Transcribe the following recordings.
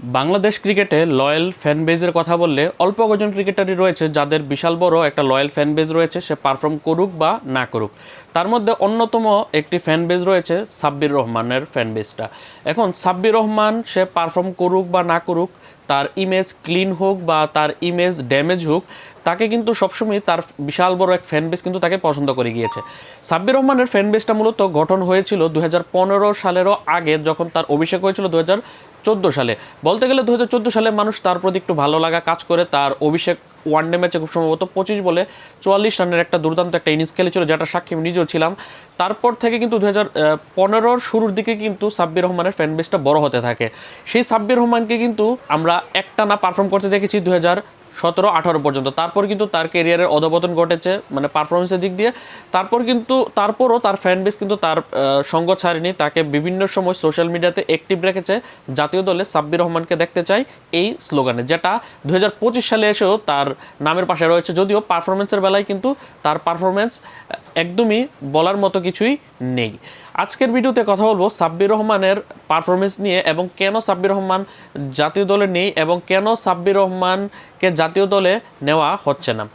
বাংলাদেশ ক্রিকেটে loyal fan বেজের কথা বললে অল্প কজন ক্রিকেটারই রয়েছে যাদের বিশাল বড় একটা লয়াল ফ্যান বেজ রয়েছে, সে পারফর্ম করুক বা না করুক। তার মধ্যে অন্যতম একটি ফ্যান বেজ রয়েছে সাব্বির রহমানের ফ্যান বেজটা এখন সাব্বির রহমান, সে পারফর্ম করুক বা না করুক, তার ইমেজ ক্লিন হোক বা তার ইমেজ ড্যামেজ হোক, তাকে কিন্তু সবসময় তার বিশাল বড় এক ফ্যান বেস কিন্তু তাকে পছন্দ করে গিয়েছে। সাব্বির রহমানের ফ্যান বেসটা মূলত গঠন হয়েছিল দু হাজার পনেরো সালেরও আগে, যখন তার অভিষেক হয়েছিল দু হাজার চোদ্দ সালে। বলতে গেলে দু হাজার চোদ্দ সালে মানুষ তার প্রতি একটু ভালো লাগা কাজ করে। তার অভিষেক ওয়ানডে ম্যাচে খুব সম্ভবত পঁচিশ বলে চুয়াল্লিশ রানের একটা দুর্দান্ত একটা ইনিংস খেলেছিল, যেটা সাক্ষী আমি নিজেও ছিলাম। তারপর থেকে কিন্তু দু হাজার পনেরোর শুরুর দিকে কিন্তু সাব্বির রহমানের ফ্যান বেসটা বড় হতে থাকে। সেই সাব্বির রহমানকে কিন্তু আমরা একটা না পারফর্ম করতে দেখেছি দু হাজার সতেরো, আঠারো পর্যন্ত। তারপর কিন্তু তার কেরিয়ারের অধপতন ঘটেছে মানে পারফরমেন্সের দিক দিয়ে। তারপর কিন্তু, তারপরও তার ফ্যান বেস কিন্তু তার সঙ্গ ছাড়েনি। তাকে বিভিন্ন সময় সোশ্যাল মিডিয়াতে অ্যাক্টিভ রেখেছে। জাতীয় দলে সাব্বির রহমানকে দেখতে চাই এই স্লোগানে, যেটা দু হাজার পঁচিশ সালে এসেও তার নামের পাশে রয়েছে। যদিও পারফরমেন্সের বেলায় কিন্তু তার পারফরমেন্স একদমই বলার মতো কিছুই নেই। আজকের ভিডিওতে কথা বলব সাব্বির রহমানের পারফরমেন্স নিয়ে এবং কেন সাব্বির রহমান জাতীয় দলে নেই এবং কেন সাব্বির রহমানকে জাতীয় দলে নেওয়া হচ্ছে না।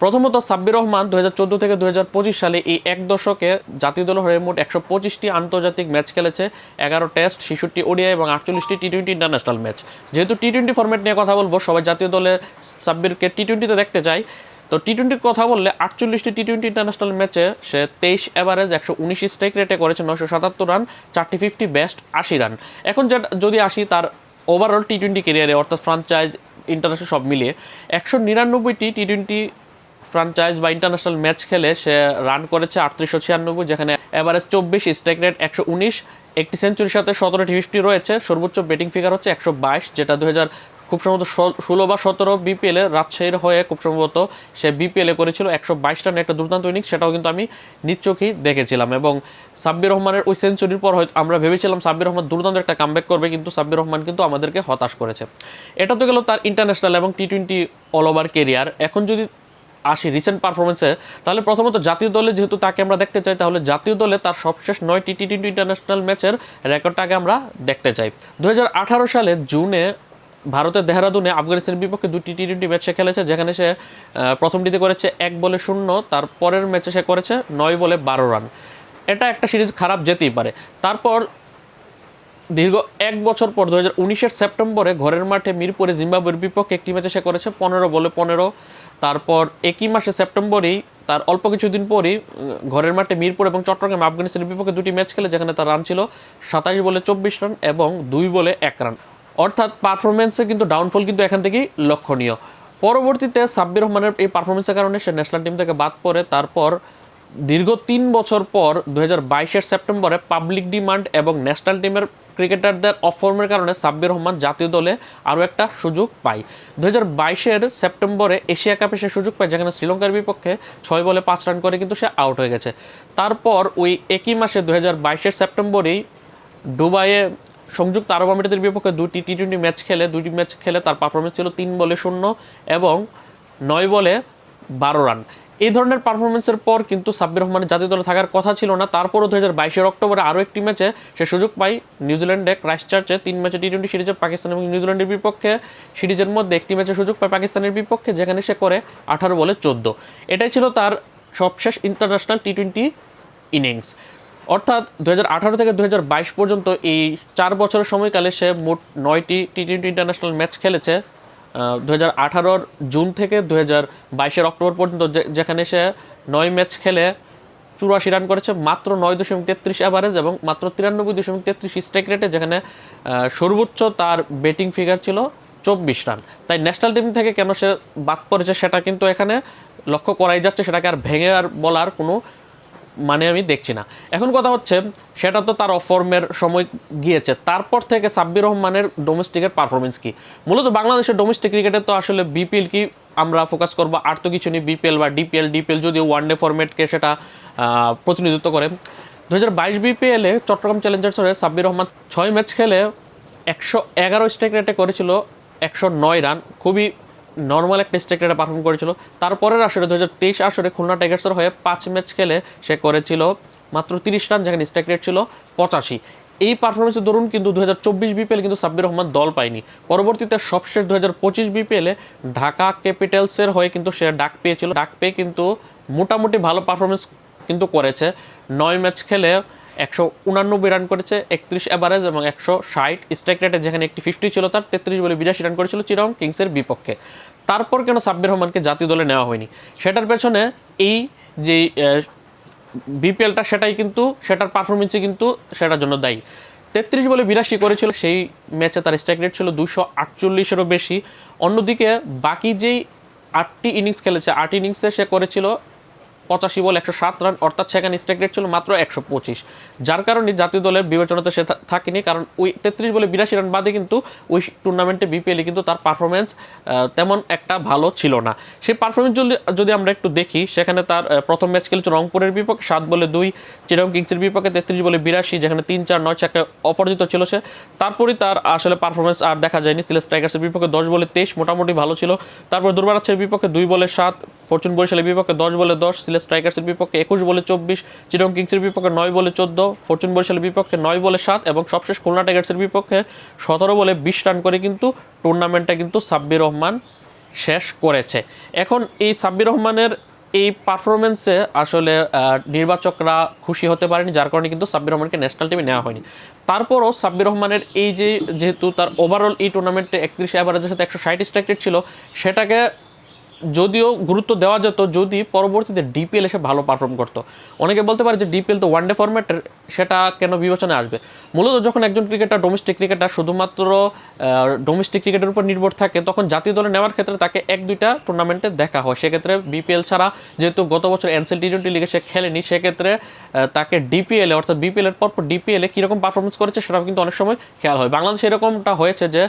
প্রথমত সাব্বির রহমান দু হাজার চোদ্দ থেকে দু হাজার পঁচিশ সালে এই এক দশকে জাতীয় দল হয়ে মোট একশো পঁচিশটি আন্তর্জাতিক ম্যাচ খেলেছে, এগারো টেস্ট, ছেষট্টি ওডিআই এবং আটচল্লিশটি টি টোয়েন্টি ইন্টারন্যাশনাল ম্যাচ। যেহেতু টি টোয়েন্টি ফর্মেট নিয়ে কথা বলব, সবাই জাতীয় দলে সাব্বিরকে টি টোয়েন্টিতে দেখতে চাই তো টি টোয়েন্টির কথা বললে আটচল্লিশটি টি টোয়েন্টি ইন্টারন্যাশনাল ম্যাচে সে তেইশ এভারেজ একশো উনিশ স্ট্রাইক রেটে করেছে নশো সাতাত্তর রান চারটি ফিফটি বেস্ট আশি রান এখন যেটা যদি আসি, তার ওভারঅল টি টোয়েন্টি কেরিয়ারে অর্থাৎ ফ্রাঞ্চাইজ ইন্টারন্যাশনাল সব মিলিয়ে একশো নিরানব্বইটি টি টোয়েন্টি ফ্রাঞ্চাইজ বা ইন্টারন্যাশনাল ম্যাচ খেলে সে রান করেছে আটত্রিশশো ছিয়ানব্বই, যেখানে অ্যাভারেজ চব্বিশ স্ট্রাইক রেট একশো উনিশ, একটি সেঞ্চুরির সাথে সতেরোটি ফিফটি রয়েছে। সর্বোচ্চ ব্যাটিং ফিগার হচ্ছে একশো বাইশ, যেটা দু হাজার খুব সম্ভবত ষোলো বা সতেরো বিপিএলে রাজশাহীর হয়ে খুব সম্ভবত সে বিপিএলে করেছিল একশো বাইশ রানের একটা দুর্দান্ত ইনিংস সেটাও কিন্তু আমি নিজ চোখেই দেখেছিলাম। এবং সাব্বির রহমানের ওই সেঞ্চুরির পর হয়তো আমরা ভেবেছিলাম সাব্বির রহমান দুর্দান্ত একটা কামব্যাক করবে, কিন্তু সাব্বির রহমান কিন্তু আমাদেরকে হতাশ করেছে। এটা তো গেল তার ইন্টারন্যাশনাল এবং T twenty all over career এখন যদি আসি রিসেন্ট পারফরমেন্সে তাহলে প্রথমত জাতীয় দলে যেহেতু তাকে আমরা দেখতে চাই, তাহলে জাতীয় দলে তার সবশেষ নয়টি টি টোয়েন্টি ইন্টারন্যাশনাল ম্যাচের রেকর্ডটাকে আমরা দেখতে চাই। দুহাজার আঠারো সালে জুনে ভারতের দেহরাদুনে আফগানিস্তানের বিপক্ষে দুটি টি টোয়েন্টি ম্যাচ সে খেলেছে, যেখানে সে প্রথমটিতে করেছে এক বলে শূন্য, তার পরের ম্যাচে সে করেছে নয় বলে বারো রান। এটা একটা সিরিজ খারাপ যেতেই পারে। তারপর দীর্ঘ এক বছর পর দু হাজার সেপ্টেম্বরে ঘরের মাঠে মিরপুরে জিম্বাবুয়ের বিপক্ষে একটি ম্যাচে সে করেছে পনেরো বলে পনেরো। তারপর একই মাসে সেপ্টেম্বরেই, তার অল্প কিছুদিন পরই ঘরের মাঠে মিরপুর এবং চট্টগ্রাম আফগানিস্তানের বিপক্ষে দুটি ম্যাচ খেলে, যেখানে তার রান ছিল সাতাশ বলে চব্বিশ রান এবং দুই বলে এক রান। অর্থাৎ পারফরমেন্সে কিন্তু ডাউনফল কিন্তু এখান থেকেই লক্ষণীয়। পরবর্তীতে সাব্বির রহমানের এই পারফরমেন্সের কারণে সে ন্যাশনাল টিম থেকে বাদ পড়ে। তারপর দীর্ঘ তিন বছর পর দু হাজার সেপ্টেম্বরে পাবলিক ডিমান্ড এবং ন্যাশনাল টিমের ক্রিকেটারদের অফর্মের কারণে সাব্বির রহমান জাতীয় দলে আরও একটা সুযোগ পায়। দু হাজার সেপ্টেম্বরে এশিয়া কাপে সে সুযোগ পায়, যেখানে শ্রীলঙ্কার বিপক্ষে ছয় বলে পাঁচ রান করে কিন্তু সে আউট হয়ে গেছে। তারপর ওই একই মাসে দু হাজার সেপ্টেম্বরেই দুবাইয়ে সংযুক্ত আরব আমিরাতের বিপক্ষে দুটি টি টোয়েন্টি ম্যাচ খেলে দুটি ম্যাচ খেলে তার পারফরমেন্স ছিল তিন বলে শূন্য এবং নয় বলে বারো রান। এই ধরনের পারফরমেন্সের পর কিন্তু সাব্বির রহমানের জাতীয় দলে থাকার কথা ছিল না। তারপরও দু হাজার বাইশের অক্টোবরে আরও একটি ম্যাচে সে সুযোগ পায় নিউজিল্যান্ডে ক্রাইস্টচার্চে। তিন ম্যাচে টি টোয়েন্টি সিরিজে পাকিস্তান এবং নিউজিল্যান্ডের বিপক্ষে সিরিজের মধ্যে একটি ম্যাচে সুযোগ পায় পাকিস্তানের বিপক্ষে, যেখানে সে করে আঠারো বলে চোদ্দ। এটাই ছিল তার সবশেষ ইন্টারন্যাশনাল টি টোয়েন্টি ইনিংস অর্থাৎ দু হাজার আঠারো থেকে দু হাজার বাইশ পর্যন্ত এই চার বছরের সময়কালে সে মোট নয়টি টি টোয়েন্টি ইন্টারন্যাশনাল ম্যাচ খেলেছে। দু হাজার জুন থেকে দু হাজার অক্টোবর পর্যন্ত যেখানে সে নয় ম্যাচ খেলে চুরাশি রান করেছে, মাত্র নয় দশমিক তেত্রিশ অ্যাভারেজ এবং মাত্র তিরানব্বই দশমিক তেত্রিশ স্ট্রাইক রেটে যেখানে সর্বোচ্চ তার ব্যাটিং ফিগার ছিল চব্বিশ রান। তাই ন্যাশনাল টিম থেকে কেন সে বাদ পড়েছে সেটা কিন্তু এখানে লক্ষ্য করাই যাচ্ছে, সেটাকে আর ভেঙে আর বলার কোনো মানে আমি দেখছি না। এখন কথা হচ্ছে, সেটা তো তার অফর্মের সময় গিয়েছে। তারপর থেকে সাব্বির রহমানের ডোমেস্টিকের পারফরমেন্স কি? মূলত বাংলাদেশের ডোমেস্টিক ক্রিকেটে তো আসলে বিপিএল কি আমরা ফোকাস করব? আর তো কিছু নেই বিপিএল বা ডিপিএল ডিপিএল যদিও ওয়ান ডে ফরম্যাটকে সেটা প্রতিনিধিত্ব করে। দু হাজার বাইশ বিপিএলে চট্টগ্রাম চ্যালেঞ্জার্স হয়ে সাব্বির রহমান ছয় ম্যাচ খেলে একশো এগারো স্ট্রাইক রেটে করেছিল একশো নয় রান খুবই নর্মাল একটা স্ট্রাইক রেটে পারফর্ম করেছিল। তারপরের আসরে দু তেইশ আসরে খুলনা টাইগার্সের হয়ে পাঁচ ম্যাচ খেলে সে করেছিল মাত্র তিরিশ রান, যেখানে স্ট্রাইক রেট ছিল পঁচাশি। এই পারফরমেন্সের দরুন কিন্তু দু হাজার চব্বিশ বিপিএল কিন্তু সাব্বির রহমান দল পায়নি। পরবর্তীতে সবশেষ দু হাজার পঁচিশ বিপিএলে ঢাকা ক্যাপিটালসের হয়ে কিন্তু সে ডাক পেয়েছিল। ডাক পেয়ে কিন্তু মোটামুটি ভালো পারফরমেন্স কিন্তু করেছে। নয় ম্যাচ খেলে একশো উনানব্বই রান করেছে, একত্রিশ অ্যাভারেজ এবং একশো ষাট স্ট্রাইক রেটে যেখানে একটি ফিফটি ছিল তার তেত্রিশ বলে বিরাশি রান করেছিল চিরং কিংসের বিপক্ষে। তারপর কেন সাব্বির রহমানকে জাতীয় দলে নেওয়া হয়নি? সেটার পেছনে এই যে বিপিএলটা সেটাই কিন্তু, সেটার পারফরমেন্সই কিন্তু সেটার জন্য দায়ী। তেত্রিশ বলে বিরাশি করেছিল, সেই ম্যাচে তার স্ট্রাইক রেট ছিল দুশো আটচল্লিশেরও বেশি। অন্যদিকে বাকি যেই আটটি ইনিংস খেলেছে, আট ইনিংসে সে করেছিল পঁচাশি বল, একশো সাত রান, অর্থাৎ সেখানে স্ট্রাইক রেট ছিল মাত্র একশো পঁচিশ। যার কারণে জাতীয় দলের বিবেচনাতে সে থাকেনি, কারণ ওই তেত্রিশ বলে বিরাশি রান বাদে কিন্তু ওই টুর্নামেন্টে বিপিএলে কিন্তু তার পারফরমেন্স তেমন একটা ভালো ছিল না। সেই পারফরমেন্স যদি যদি আমরা একটু দেখি, সেখানে তার প্রথম ম্যাচ খেলেছে রংপুরের বিপক্ষে, সাত বলে দুই চিরং কিংসের বিপক্ষে তেত্রিশ বলে বিরাশি, যেখানে তিন চার নয় চারকে অপরাজিত ছিল সে। তারপরই তার আসলে পারফরমেন্স আর দেখা যায়নি। সিলেট স্ট্রাইকার্সের বিপক্ষে দশ বলে তেইশ, মোটামুটি ভালো ছিল। তারপর দুর্বারাচ্ছের বিপক্ষে দুই বলে সাত, ফরচুন বরিশালের বিপক্ষে দশ বলে দশ সিলেট স্ট্রাইকার্সের বিপক্ষে একুশ বলে চব্বিশ চিরং কিংসের বিপক্ষে নয় বলে চোদ্দ, ফরচুন বরিশালের বিপক্ষে নয় বলে সাত এবং সবশেষ খুলনা টাইগার্সের বিপক্ষে সতেরো বলে বিশ রান করে কিন্তু টুর্নামেন্টটা কিন্তু সাব্বির রহমান শেষ করেছে। এখন এই সাব্বির রহমানের এই পারফরমেন্সে আসলে নির্বাচকরা খুশি হতে পারেনি, যার কারণে কিন্তু সাব্বির রহমানকে ন্যাশনাল টিমে নেওয়া হয়নি। তারপরও সাব্বির রহমানের এই যে, যেহেতু তার ওভারঅল এই টুর্নামেন্টে একত্রিশ অ্যাভারেজের সাথে একশো ষাট স্ট্রাইক ছিল, সেটাকে যদিও গুরুত্ব দেওয়া যেত, যদি পরবর্তীতে ডিপিএল এসে ভালো পারফর্ম করতো। অনেকে বলতে পারে যে ডিপিএল তো ওয়ানডে ফরম্যাটের সেটা কেন বিবেচনায় আসবে? মূলত যখন একজন ক্রিকেটার ডোমেস্টিক ক্রিকেটার শুধুমাত্র ডোমেস্টিক ক্রিকেটের উপর নির্ভর থাকে, তখন জাতীয় দলে নেওয়ার ক্ষেত্রে তাকে এক, দুইটা টুর্নামেন্টে দেখা হয়। সেক্ষেত্রে বিপিএল ছাড়া যেহেতু গত বছর এনসিএল টি টোয়েন্টি লিগে সে খেলেনি, সেক্ষেত্রে তাকে ডিপিএলে অর্থাৎ বিপিএল এর পরপর ডিপিএলে কীরকম পারফরমেন্স করেছে সেটাও কিন্তু অনেক সময় খেয়াল হয়। বাংলাদেশে এরকমটা হয়েছে যে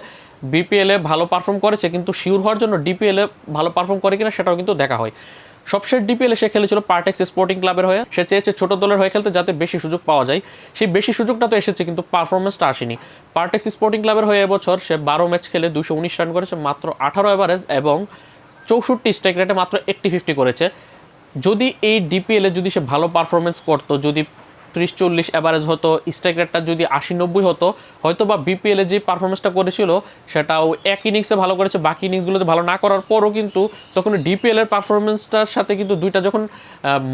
বিপিএলে ভালো পারফর্ম করেছে, কিন্তু শিওর হওয়ার জন্য ডিপিএলে ভালো পারফর্ম করে কিনা সেটাও কিন্তু দেখা হয়। সবশেষ ডিপিএলে সে খেলেছিল পার্টেক্স স্পোর্টিং ক্লাবের হয়ে। সে চেয়েছে ছোট দলের হয়ে খেলতে যাতে বেশি সুযোগ পাওয়া যায়। সেই বেশি সুযোগটা তো এসেছে, কিন্তু পারফরমেন্সটা আসেনি। পার্টেক্স স্পোর্টিং ক্লাবের হয়ে এবছর সে বারো ম্যাচ খেলে দুশো উনিশ রান করেছে, মাত্র আঠারো এভারেজ এবং চৌষট্টি স্ট্রাইক রেটে মাত্র একটি ফিফটি করেছে। যদি এই ডিপিএলে যদি সে ভালো পারফরমেন্স করতো, যদি ত্রিশ, চল্লিশ অ্যাভারেজ হতো। স্ট্রাইক রেটটা যদি আশি, নব্বই হতো হয়তো বা বিপিএলে যে পারফরমেন্সটা করেছিল, সেটাও এক ইনিংসে ভালো করেছে, বাকি ইনিংসগুলোতে ভালো না করার পরও কিন্তু তখন ডিপিএলের পারফরমেন্সটার সাথে কিন্তু দুইটা যখন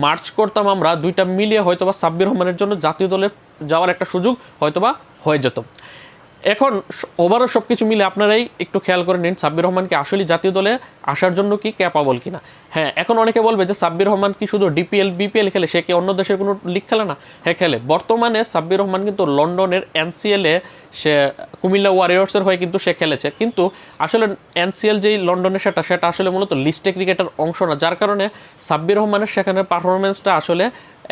মার্চ করতাম আমরা, দুইটা মিলিয়ে হয়তো বা সাব্বির রহমানের জন্য জাতীয় দলে যাওয়ার একটা সুযোগ হয়তোবা হয়ে যেত। এখন ওভারঅল সব কিছু মিলে আপনারাই একটু খেয়াল করে নিন, সাব্বির রহমানকে আসলে জাতীয় দলে আসার জন্য কি ক্যাপাবল কিনা? হ্যাঁ এখন অনেকে বলবে যে সাব্বির রহমান কি শুধু ডিপিএল বিপিএল খেলে, সে কি অন্য দেশের কোনো লিগ খেলে না? হ্যাঁ খেলে। বর্তমানে সাব্বির রহমান কিন্তু লন্ডনের এনসিএলে সে কুমিল্লা ওয়ারিয়র্সের হয়ে কিন্তু সে খেলেছে। কিন্তু আসলে এনসিএল যেই লন্ডনের সেটা সেটা আসলে মূলত লিস্টে ক্রিকেটের অংশ না, যার কারণে সাব্বির রহমানের সেখানে পারফরমেন্সটা আসলে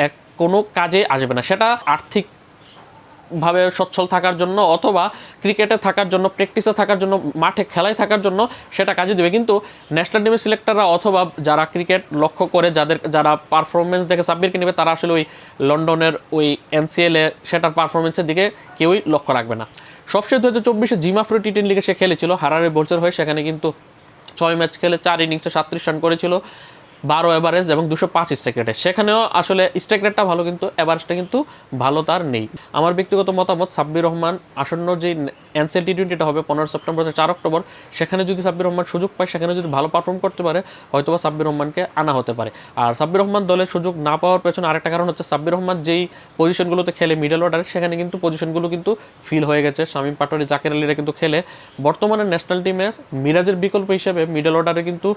এক কোনো কাজে আসবে না। সেটা আর্থিক ভাবে সচ্ছল থাকার জন্য অথবা ক্রিকেটে থাকার জন্য প্র্যাকটিসে থাকার জন্য, মাঠে খেলায় থাকার জন্য সেটা কাজে দেবে। কিন্তু ন্যাশনাল টিমের সিলেক্টররা অথবা যারা ক্রিকেট লক্ষ্য করে, যাদের, যারা পারফরমেন্স দেখে সাব্বিরকে নেবে, তারা আসলে ওই লন্ডনের ওই এনসিএলে সেটার পারফরমেন্সের দিকে কেউই লক্ষ্য রাখবে না। সবশেষ দু হাজার চব্বিশে জিমাফ্রি টি টেন লিগে সে খেলেছিল, হারারে বোলসের হয়ে, সেখানে কিন্তু ছয় ম্যাচ খেলে চার ইনিংসে সাতত্রিশ রান করেছিল। বারো এভারেজ এবং দুশো পাঁচ স্ট্রাইক রেটে সেখানেও আসলে স্ট্রাইক রেটটা ভালো, কিন্তু এভারেজটা কিন্তু ভালো তার নেই। আমার ব্যক্তিগত মতামত, সাব্বির রহমান আসন্ন যে এনসিএল টি টোয়েন্টিটা হবে, পনেরো সেপ্টেম্বর থেকে চার অক্টোবর, সেখানে যদি সাব্বির রহমান সুযোগ পায়, সেখানে যদি ভালো পারফর্ম করতে পারে, হয়তোবা সাব্বির রহমানকে আনা হতে পারে। আর সাব্বির রহমান দলের সুযোগ না পাওয়ার পেছনে আরেকটা কারণ হচ্ছে, সাব্বির রহমান যেই পজিশনগুলোতে খেলে মিডল অর্ডার সেখানে কিন্তু পজিশনগুলো কিন্তু ফিল হয়ে গেছে। শামীম পাটোয়ারি, জাকের আলীরা কিন্তু খেলে। বর্তমানে ন্যাশনাল টিমে মিরাজের বিকল্প হিসেবে মিডল অর্ডারে কিন্তু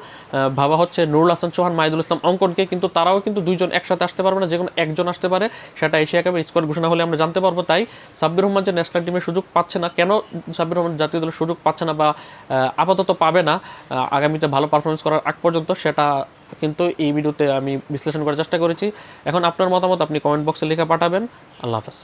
ভাবা হচ্ছে নুরুল হাসান চৌহান মাহিদুল ইসলাম অঙ্কনকে, কিন্তু তারাও কিন্তু দুইজন একসাথে আসতে পারবে না যে কোনো একজন আসতে পারে, সেটা এশিয়া কাপের স্কোয়াড ঘোষণা হলে আমরা জানতে পারব। তাই সাব্বির রহমান যে ন্যাশনাল টিমের সুযোগ পাচ্ছে না, কেন সাব্বির রহমান জাতীয় দলের সুযোগ পাচ্ছে না বা আপাতত পাবে না আগামীতে ভালো পারফরমেন্স করার আগ পর্যন্ত সেটা কিন্তু এই ভিডিওতে আমি বিশ্লেষণ করার চেষ্টা করেছি। এখন আপনার মতামত আপনি কমেন্ট বক্সে লিখে পাঠাবেন। আল্লাহ হাফেজ।